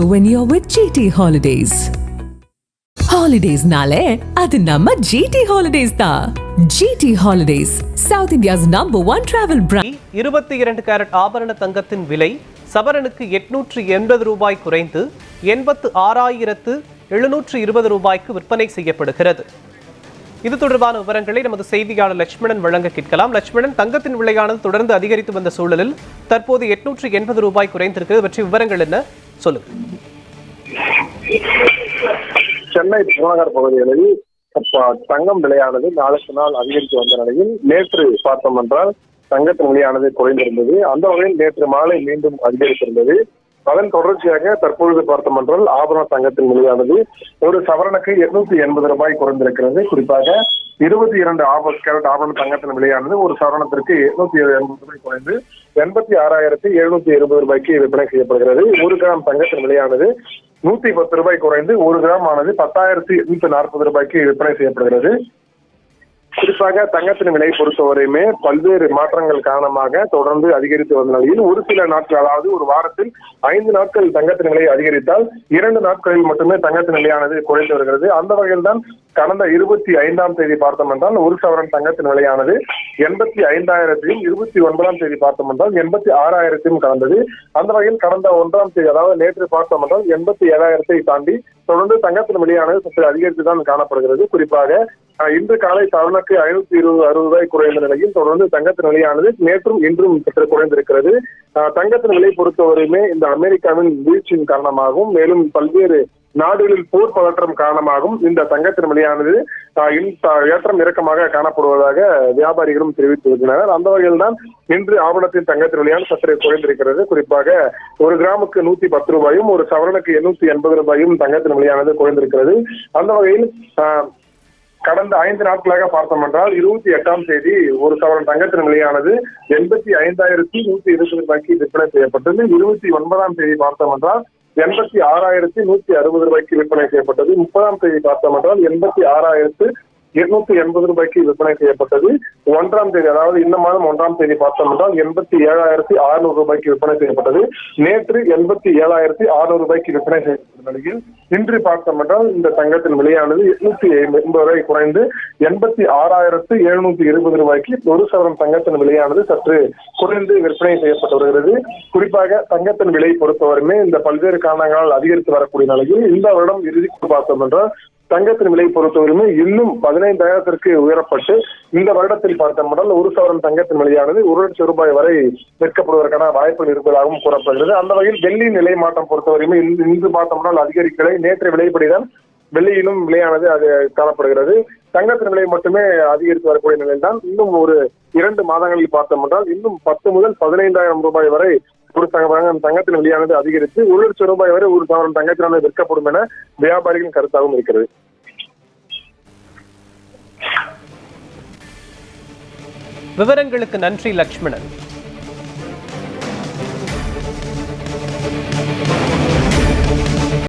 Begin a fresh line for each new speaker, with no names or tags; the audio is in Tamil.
when you're with GT Holidays. Holidaysனாலே அது நம்ம ஜிடி ஹாலிடேஸ் தான். GT holidays south India's number one travel brand
இருபத்தி இரண்டு கேரட் ஆபரண தங்கத்தின் விலை சவரனுக்கு எட்நூற்று எண்பது ரூபாய் குறைந்து எண்பத்து ஆறாயிரத்து எழுநூற்று இருபது ரூபாய்க்கு விற்பனை செய்யப்படுகிறது. இது தொடர்பான விவரங்களை நமது செய்தியாளர் லட்சுமணன் வழங்க கேட்கலாம். லட்சுமணன் தங்கத்தின் விலையானது தொடர்ந்து அதிகரித்து வந்த சூழலில் தற்போது எட்நூற்று எண்பது ரூபாய் குறைந்திருக்கிறது. பற்றி விவரங்கள் என்ன? சொல்லுங்க.
சென்னை புறநகர் பகுதிகளில் தங்கம் விலையானது நாளுக்கு நாள் அதிகரித்து வந்த நிலையில் நேற்று பார்த்தோம் என்றால் தங்கத்தின் விலையானது குறைந்திருந்தது. அந்த வகையில் நேற்று மாலை மீண்டும் அதிகரித்திருந்தது. அதன் தொடர்ச்சியாக தற்பொழுது பார்த்த மன்றால் ஆபரண தங்கத்தின் விலையானது ஒரு சவரனுக்கு எட்நூத்தி எண்பது ரூபாய் குறைந்திருக்கிறது. குறிப்பாக இருபத்தி இரண்டு ஆப கேரட் ஆபரண தங்கத்தின் விலையானது ஒரு சவரணத்திற்கு எட்நூத்தி எண்பது ரூபாய் குறைந்து எண்பத்தி ஆறாயிரத்தி எழுநூத்தி இருபது ரூபாய்க்கு விற்பனை செய்யப்படுகிறது. ஒரு கிராம் தங்கத்தின் விலையானது நூத்தி பத்து ரூபாய் குறைந்து ஒரு கிராம் ஆனது பத்தாயிரத்தி எண்ணூத்தி நாற்பது ரூபாய்க்கு விற்பனை செய்யப்படுகிறது. குறிப்பாக தங்கத்தின் விலை பொறுத்தவரையுமே பல்வேறு மாற்றங்கள் காரணமாக தொடர்ந்து அதிகரித்து வந்த நிலையில் ஒரு சில நாட்கள் அதாவது ஒரு வாரத்தில் ஐந்து நாட்கள் தங்கத்தின் விலை அதிகரித்தால் இரண்டு நாட்களில் மட்டுமே தங்கத்தின் நிலையானது குறைந்து வருகிறது. அந்த வகையில் தான் கடந்த இருபத்தி ஐந்தாம் தேதி பார்த்தோம் என்றால் ஒரு சவரன் தங்கத்தின் விலையானது எண்பத்தி ஐந்தாயிரத்தையும் இருபத்தி ஒன்பதாம் தேதி பார்த்தோம் என்றால் எண்பத்தி ஆறாயிரத்தையும் கடந்தது. அந்த வகையில் கடந்த ஒன்றாம் தேதி அதாவது நேற்று பார்த்தோம் என்றால் எண்பத்தி ஏழாயிரத்தை தாண்டி தொடர்ந்து தங்கத்தின் விலையானது சற்று அதிகரித்து தான் காணப்படுகிறது. குறிப்பாக இன்று காலை சவரனுக்கு ஐநூத்தி இருபது அறுபது ரூபாய் குறைந்த நிலையில் தொடர்ந்து தங்கத்தின் விலையானது நேற்றும் இன்றும் சற்று குறைந்திருக்கிறது. அஹ், தங்கத்தின் விலை பொறுத்தவரையுமே இந்த அமெரிக்காவின் வீழ்ச்சியின் காரணமாகவும் மேலும் பல்வேறு நாடுகளில் போர் பதற்றம் காரணமாகவும் இந்த தங்கத்தின் விலையானது ஏற்றம் இறக்கமாக காணப்படுவதாக வியாபாரிகளும் தெரிவித்து வருகின்றனர் அந்த வகையில் தான் இன்று ஆவணத்தின் தங்கத்தின் விலையான சற்று குறைந்திருக்கிறது. குறிப்பாக ஒரு கிராமுக்கு நூத்தி பத்து ரூபாயும் ஒரு சவரனுக்கு எண்ணூத்தி எண்பது ரூபாயும் தங்கத்தின் விலையானது குறைந்திருக்கிறது. அந்த வகையில் கடந்த ஐந்து நாட்களாக பார்த்தோம் என்றால் இருபத்தி எட்டாம் தேதி ஒரு சவரன் தங்கத்தின் விலையானது எண்பத்தி ஐந்தாயிரத்தி நூத்தி இருபது ரூபாய்க்கு விற்பனை செய்யப்பட்டது. இருபத்தி ஒன்பதாம் தேதி பார்த்தோம் என்றால் எண்பத்தி ஆறாயிரத்தி நூத்தி அறுபது ரூபாய்க்கு விற்பனை செய்யப்பட்டது. முப்பதாம் தேதி பார்த்தோம் என்றால் எண்பத்தி ஆறாயிரத்து எட்நூத்தி எண்பது ரூபாய்க்கு விற்பனை செய்யப்பட்டது. ஒன்றாம் தேதி அதாவது இந்த மாதம் ஒன்றாம் தேதி பார்த்தோம் என்றால் எண்பத்தி ஏழாயிரத்தி அறுநூறு ரூபாய்க்கு விற்பனை செய்யப்பட்டது. நேற்று எண்பத்தி ஏழாயிரத்தி அறுநூறு ரூபாய்க்கு விற்பனை நிலையில் இன்று பார்த்தோம் என்றால் இந்த தங்கத்தின் விலையானது எட்நூத்தி எண்பது ரூபாய் குறைந்து எண்பத்தி ஆறாயிரத்து எழுநூத்தி இருபது ரூபாய்க்கு ஒரு சவரன் தங்கத்தின் விலையானது சற்று குறைந்து விற்பனை செய்யப்பட்டு வருகிறது. குறிப்பாக தங்கத்தின் விலை பொறுத்தவரையுமே இந்த பல்வேறு காரணங்களால் அதிகரித்து வரக்கூடிய நிலையில் இந்த வருடம் இறுதிக்கு பார்த்தோம் என்றால் தங்கத்தின் விலை பொறுத்தவரையுமே இன்னும் பதினைந்தாயிரத்திற்கு உயரப்பட்டு இந்த வருடத்தில் பார்த்தோம்னால் ஒரு சவரன் தங்கத்தின் விலையானது ஒரு லட்சம் ரூபாய் வரை விற்கப்படுவதற்கான வாய்ப்புகள் இருப்பதாகவும் கூறப்படுகிறது. அந்த வகையில் வெள்ளி நிலை மாற்றம் பொறுத்தவரையுமே இன்று பார்த்தோம்னால் அதிகரிக்கலை நேற்று விலைப்படிதான் வெள்ளியிலும் விலையானது அது காணப்படுகிறது. தங்கத்தின் விலை மட்டுமே அதிகரித்து வரக்கூடிய நிலையில் தான் இன்னும் ஒரு இரண்டு மாதங்களில் பார்த்தோம் என்றால் இன்னும் பத்து முதல் பதினைந்தாயிரம் ரூபாய் வரை ஒரு தங்க தங்கத்தின் வெளியானது அதிகரித்து ஒரு லட்சம் ரூபாய் வரை ஒரு சவரன் தங்கத்தினால விற்கப்படும் என வியாபாரிகளின் கருத்தாகவும் இருக்கிறது.
விவரங்களுக்கு நன்றி லட்சுமணன்